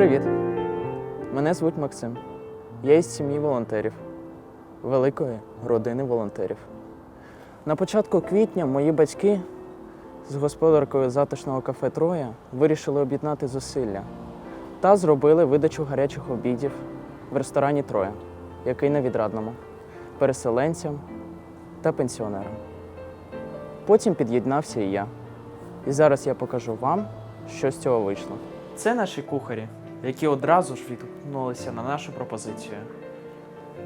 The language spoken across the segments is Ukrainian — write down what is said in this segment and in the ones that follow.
Привіт! Мене звуть Максим. Я із сім'ї волонтерів, великої родини волонтерів. На початку квітня мої батьки з господаркою затишного кафе Троя вирішили об'єднати зусилля та зробили видачу гарячих обідів в ресторані Троя, який на відрадному, переселенцям та пенсіонерам. Потім під'єднався і я. І зараз я покажу вам, що з цього вийшло. Це наші кухарі, які одразу ж відгукнулися на нашу пропозицію.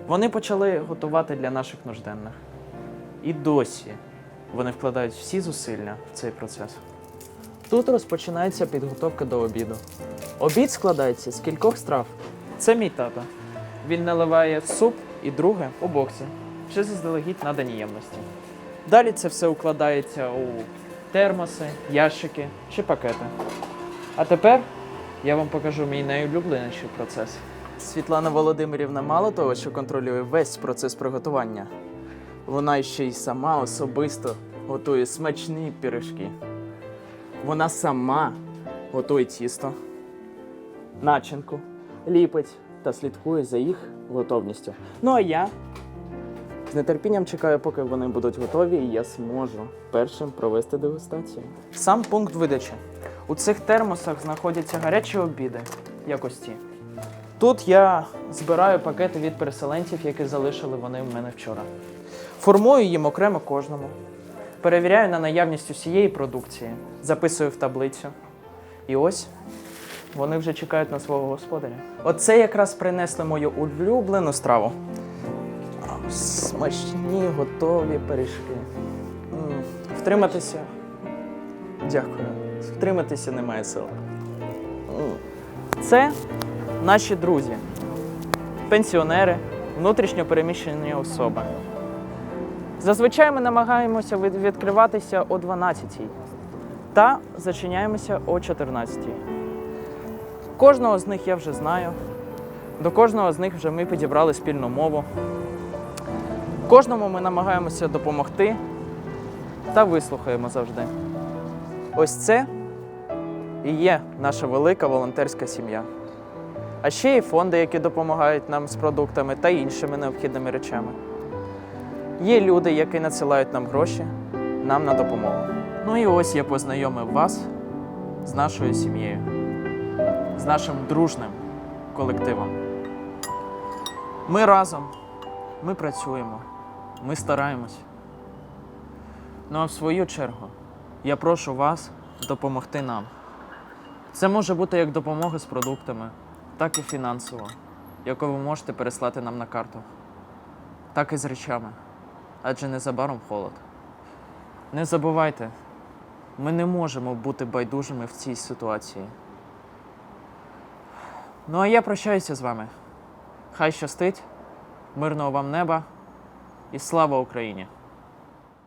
Вони почали готувати для наших нужденних. І досі вони вкладають всі зусилля в цей процес. Тут розпочинається підготовка до обіду. Обід складається з кількох страв. Це мій тато. Він наливає суп і друге у бокси, чи заздалегідь надані ємності. Далі це все укладається у термоси, ящики чи пакети. А тепер я вам покажу мій найулюбленіший процес. Світлана Володимирівна мало того, що контролює весь процес приготування. Вона ще й сама особисто готує смачні пірожки. Вона сама готує тісто, начинку, ліпить та слідкує за їх готовністю. Ну а я з нетерпінням чекаю, поки вони будуть готові, і я зможу першим провести дегустацію. Сам пункт видачі. У цих термосах знаходяться гарячі обіди, як ось ці. Тут я збираю пакети від переселенців, які залишили вони в мене вчора. Формую їм окремо кожному. Перевіряю на наявність усієї продукції, записую в таблицю. І ось вони вже чекають на свого господаря. Оце якраз принесли мою улюблену страву. Смачні, готові пиріжки. Втриматися. Дякую. Втриматися немає сил. Це наші друзі, пенсіонери, внутрішньо переміщені особи. Зазвичай ми намагаємося відкриватися о 12-й та зачиняємося о 14-й. Кожного з них я вже знаю. До кожного з них вже ми підібрали спільну мову. Кожному ми намагаємося допомогти та вислухаємо завжди. Ось це і є наша велика волонтерська сім'я. А ще є фонди, які допомагають нам з продуктами та іншими необхідними речами. Є люди, які надсилають нам гроші, нам на допомогу. Ну і ось я познайомив вас з нашою сім'єю, з нашим дружним колективом. Ми разом, ми працюємо, ми стараємось. Ну а в свою чергу я прошу вас допомогти нам. Це може бути як допомога з продуктами, так і фінансово, яку ви можете переслати нам на карту, так і з речами, адже незабаром холод. Не забувайте, ми не можемо бути байдужими в цій ситуації. Ну а я прощаюся з вами. Хай щастить, мирного вам неба і слава Україні!